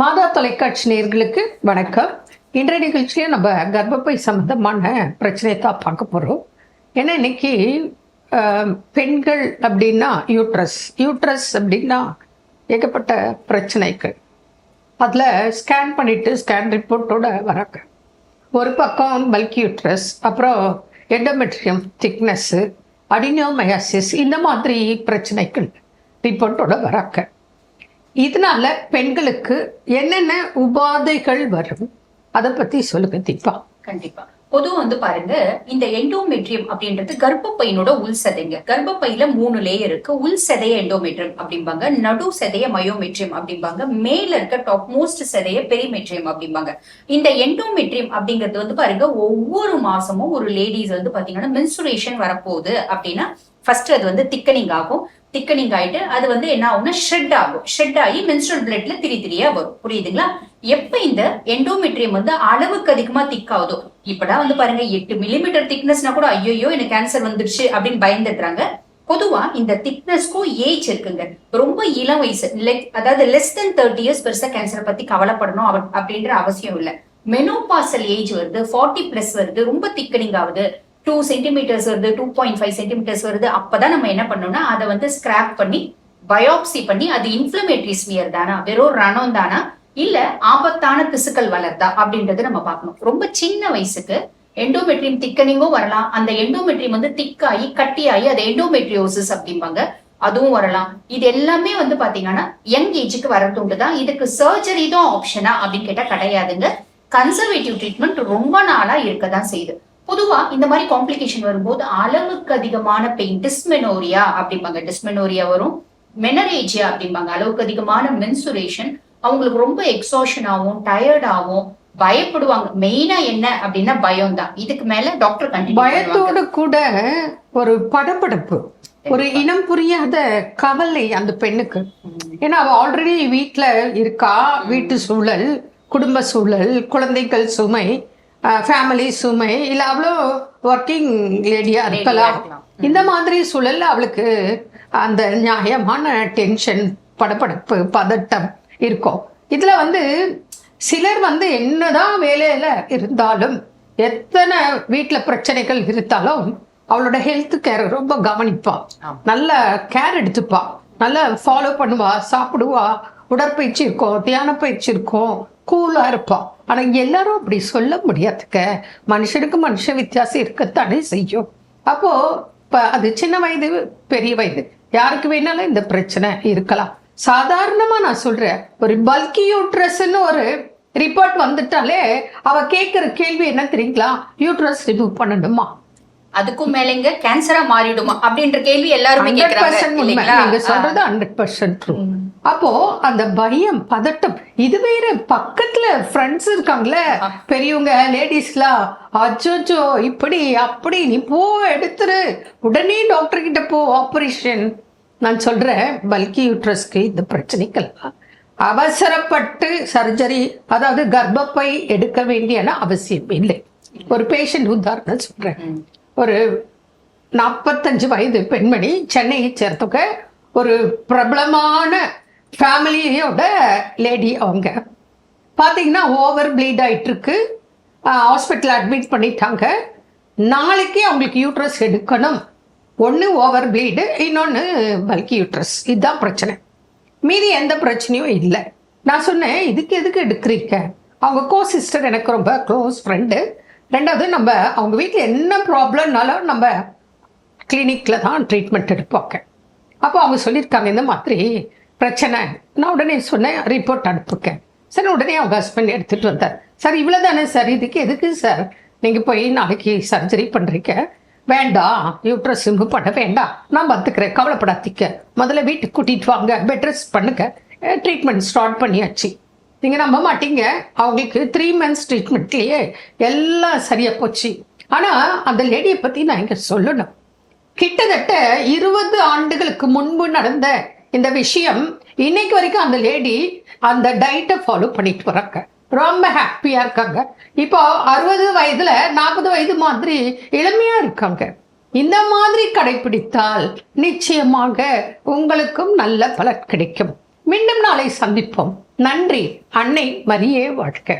மாதா தொலைக்காட்சி நேர்களுக்கு வணக்கம். இன்றைய நிகழ்ச்சியை நம்ம கர்ப்பப்பை சம்மந்தமான பிரச்சனையை தான் பார்க்க போகிறோம் ஏன்னா இன்னைக்கு பெண்கள் அப்படின்னா யூட்ரஸ். யூட்ரஸ் அப்படின்னா ஏகப்பட்ட பிரச்சனைகள். அதில் ஸ்கேன் பண்ணிட்டு ஸ்கேன் ரிப்போர்ட்டோட வராங்க. ஒரு பக்கம் பல்கி யூட்ரஸ் அப்புறம் எண்டோமெட்ரியம் திக்னஸ்ஸு அடினோமயாசிஸ் இந்த மாதிரி பிரச்சனைகள் ரிப்போர்ட்டோட வராங்க. இதனால பெண்களுக்கு என்னென்ன உபாதைகள் வரும்? அதை பத்தி சொல்லுங்க தீபா. கண்டிப்பா. பொதுவா வந்து பாருங்க இந்த எண்டோமெட்ரியம் அப்படின்றது கர்ப்பப்பையினோட உள் சதைங்க. கர்ப்பப்பையில மூணு லேயர் இருக்கு. உள் சதைய எண்டோமெட்ரியம் அப்படிம்பாங்க. நடு சதைய மயோமெட்ரியம் அப்படிம்பாங்க. மேல இருக்க டாப் மோஸ்ட் சதைய பெரிமெட்ரியம் அப்படிம்பாங்க. இந்த எண்டோமெட்ரியம் அப்படிங்கிறது வந்து பாருங்க ஒவ்வொரு மாசமும் ஒரு லேடிஸ் வந்து பாத்தீங்கன்னா மென்சுரேஷன் வரப்போகுது அப்படின்னா ஃபர்ஸ்ட் அது வந்து திக்கனிங் ஆகும். திக்கனிங் ஆயிட்டு அது வந்து என்ன ஆகும்னா ஷெட் ஆகும். ஷெட் ஆகி மென்ஸ்ட்ரல் பிளட்ல திரி திரியா வரும். புரியுதுங்களா? எப்ப இந்த எண்டோமெட்ரியம் வந்து அளவுக்கு அதிகமா திக் ஆகுதோ இப்பதான் வந்து பாருங்க எட்டு மில்லிமீட்டர் திக்னஸ்னா கூட ஐயோ எனக்கு கேன்சர் வந்துருச்சு அப்படின்னு பயந்துடுறாங்க. பொதுவா இந்த திக்னஸ்க்கும் ஏஜ் இருக்குங்க. ரொம்ப இளம் வயசு அதாவது லெஸ் தென் தேர்ட்டி இயர்ஸ் பெருசா கேன்சரை பத்தி கவலைப்படணும் அப்படின்ற அவசியம் இல்லை. மெனோபாசல் ஏஜ் வருது ஃபார்ட்டி பிளஸ் வருது ரொம்ப திக்கனிங் ஆகுது. டூ சென்டிமீட்டர்ஸ் வருது டூ பாயிண்ட் ஃபைவ் சென்டிமீட்டர்ஸ் வருது. அப்பதான் நம்ம என்ன பண்ணோம்னா அதை வந்து ஸ்கிராப் பண்ணி பயோப்சி பண்ணி அது இன்ஃபிளமேட்டரி ஸ்மியர் தானா? வெறும் ரணம் தானா? இல்ல ஆபத்தான திசுக்கள் வளர்தா அப்படின்றது நம்ம பார்க்கணும். ரொம்ப சின்ன வயசுக்கு எண்டோமெட்ரியம் திக்கனிங்கும் வரலாம். அந்த எண்டோமெட்ரியம் வந்து திக்காகி கட்டியாகி அது எண்டோமெட்ரியோசிஸ் அப்படிம்பாங்க. அதுவும் வரலாம். இது எல்லாமே வந்து பாத்தீங்கன்னா யங் ஏஜுக்கு வர்றது உண்டுதான் இதுக்கு சர்ஜரி தான் ஆப்ஷனா அப்படின்னு கேட்டா கிடையாதுங்க. கன்சர்வேட்டிவ் ட்ரீட்மெண்ட் ரொம்ப நாளா இருக்க தான் செய்யுது. பொதுவா இந்த மாதிரி காம்ப்ளிகேஷன் வரும்போது அளவுக்கு அதிகமான பெயின் டிஸ்மெனோரியா அப்படிம்பாங்க. டிஸ்மெனோரியா வரும். மெனரேஜியா அப்படிம்பாங்க. அளவுக்கு அதிகமான மென்சுரேஷன் அவங்களுக்கு ரொம்ப எக்ஸாஷன் ஆகும் டயர்ட் ஆகும் பயப்படுவாங்க. மெயினா என்ன அப்படின்னா பயம் தான் இதுக்கு மேல டாக்டர் பயத்தோடு கூட ஒரு படபடப்பு ஒரு இனம் புரியாத கவலை அந்த பெண்ணுக்கு. ஏன்னா அவ ஆல்ரெடி வீட்ல இருக்கா வீட்டு சூழல் குடும்ப சூழல் குழந்தைகள் சுமை ஃபேமிலி சுமை. இல்ல அவ்வளோ ஒர்க்கிங் லேடியா இருக்கலாம். இந்த மாதிரி சூழல்ல அவளுக்கு அந்த நியாயமான டென்ஷன் படபடப்பு பதட்டம் இருக்கும். இதுல வந்து சிலர் வந்து என்னதான் வேலையில இருந்தாலும் எத்தனை வீட்டுல பிரச்சனைகள் இருந்தாலும் அவளோட ஹெல்த் கேர் ரொம்ப கவனிப்பா. நல்ல கேர் எடுத்துப்பா. நல்லா ஃபாலோ பண்ணுவா சாப்பிடுவா. உடற்பயிற்சி இருக்கும் தியான பயிற்சி இருக்கும். கூலா இருப்பா ஆனா எல்லாரும் அப்படி சொல்ல முடியாதுக்க மனுஷனுக்கு மனுஷ வித்தியாசம் இருக்கத்தானே செய்யும். அப்போ இப்ப அது சின்ன வயது பெரிய வயது. யாருக்கு வேணாலும் இந்த பிரச்சனை இருக்கலாம். சாதாரணமா நான் சொல்றேன். ஒரு பல்கி யூட்ரஸ்ன்னு ஒரு ரிப்போர்ட் வந்துட்டாலே அவ கேட்கிற கேள்வி என்ன தெரியுங்களா? யூட்ரஸ் ரிமூவ் பண்ணணுமா? அதுக்கும் மேலங்க கேன்சரா மாறிடுமா அப்படின்ற கேள்வி எல்லாருமே நீங்க சொல்றது ஹண்ட்ரட் பர்சன்ட் அப்போ அந்த பயம் பதட்டம். இது வேற பக்கத்துல ஃப்ரெண்ட்ஸ் இருக்காங்களே பெரியவங்க லேடிஸ்லாம் அச்சோச்சோ இப்படி அப்படி நீ போ எடுத்துரு. உடனே டாக்டர் கிட்ட போ ஆபரேஷன் நான் சொல்றேன் பல்கி யூட்ரஸ்க்கு இந்த பிரச்சனைக்கெல்லாம் அவசரப்பட்டு சர்ஜரி அதாவது கர்ப்பப்பை எடுக்க வேண்டிய அவசியம் இல்லை. ஒரு பேஷண்ட் உதாரணம் சொல்றேன். ஒரு நாற்பத்தஞ்சு வயது பெண்மணி சென்னையை சேர்ந்தவங்க ஒரு பிரபலமான ஃபேமிலியோட லேடி அவங்க. பார்த்தீங்கன்னா ஓவர் ப்ளீட் ஆயிட்டு இருக்கு ஹாஸ்பிட்டல் அட்மிட் பண்ணிட்டாங்க. நாளைக்கு அவங்களுக்கு யூட்ரஸ் எடுக்கணும். ஒன்று ஓவர் ப்ளீடு இன்னொன்று பல்கி யூட்ரஸ் இதுதான் பிரச்சனை. மீதி எந்த பிரச்சனையும் இல்லை. நான் சொன்னேன் இதுக்கு எதுக்கு எடுக்கிறீங்க? அவங்க கோ சிஸ்டர் எனக்கு ரொம்ப க்ளோஸ் ஃப்ரெண்டு ரெண்டாவது நம்ம அவங்க வீட்டில் என்ன ப்ராப்ளம்னாலும் நம்ம கிளினிக்கில் தான் ட்ரீட்மெண்ட் எடுப்பாங்க. அப்போ அவங்க சொல்லியிருக்காங்க இந்த மாதிரி பிரச்சனை. நான் உடனே சொன்னேன் ரிப்போர்ட் அனுப்புங்க சரி உடனே அவங்க ஹஸ்பண்ட் எடுத்துகிட்டு வந்தார். சார் இவ்வளோ தானே சார்? இதுக்கு எதுக்கு சார்? நீங்கள் போய் நாளைக்கு சர்ஜரி பண்ணுறீங்க வேண்டாம். யூட்ரஸ் ரிமூவ் பண்ண வேண்டாம். நான் பார்த்துக்கிறேன் கவலைப்படாதீங்க. முதல்ல வீட்டுக்கு கூட்டிகிட்டு வாங்க. பெட் ரெஸ்ட் பண்ணுங்க. ட்ரீட்மெண்ட் ஸ்டார்ட் பண்ணியாச்சு. நீங்கள் நம்ப மாட்டீங்க. அவங்களுக்கு த்ரீ மந்த்ஸ் ட்ரீட்மெண்ட்லேயே எல்லாம் சரியாக போச்சு. ஆனால் அந்த லேடியை பற்றி நான் இங்கே சொல்லணும். கிட்டத்தட்ட இருபது ஆண்டுகளுக்கு முன்பு நடந்த இந்த விஷயம் இன்னைக்கு வரைக்கும் அந்த லேடி அந்த டயட்டை ஃபாலோ பண்ணிட்டு வராங்க ரொம்ப ஹாப்பியா இருக்காங்க. இப்போ அறுபது வயதுல நாற்பது வயது மாதிரி இளமையா இருக்காங்க. இந்த மாதிரி கடைபிடித்தால் நிச்சயமாக உங்களுக்கும் நல்ல பலன் கிடைக்கும். மீண்டும் நாளை சந்திப்போம். நன்றி. அன்னை மரியே வாழ்க்கை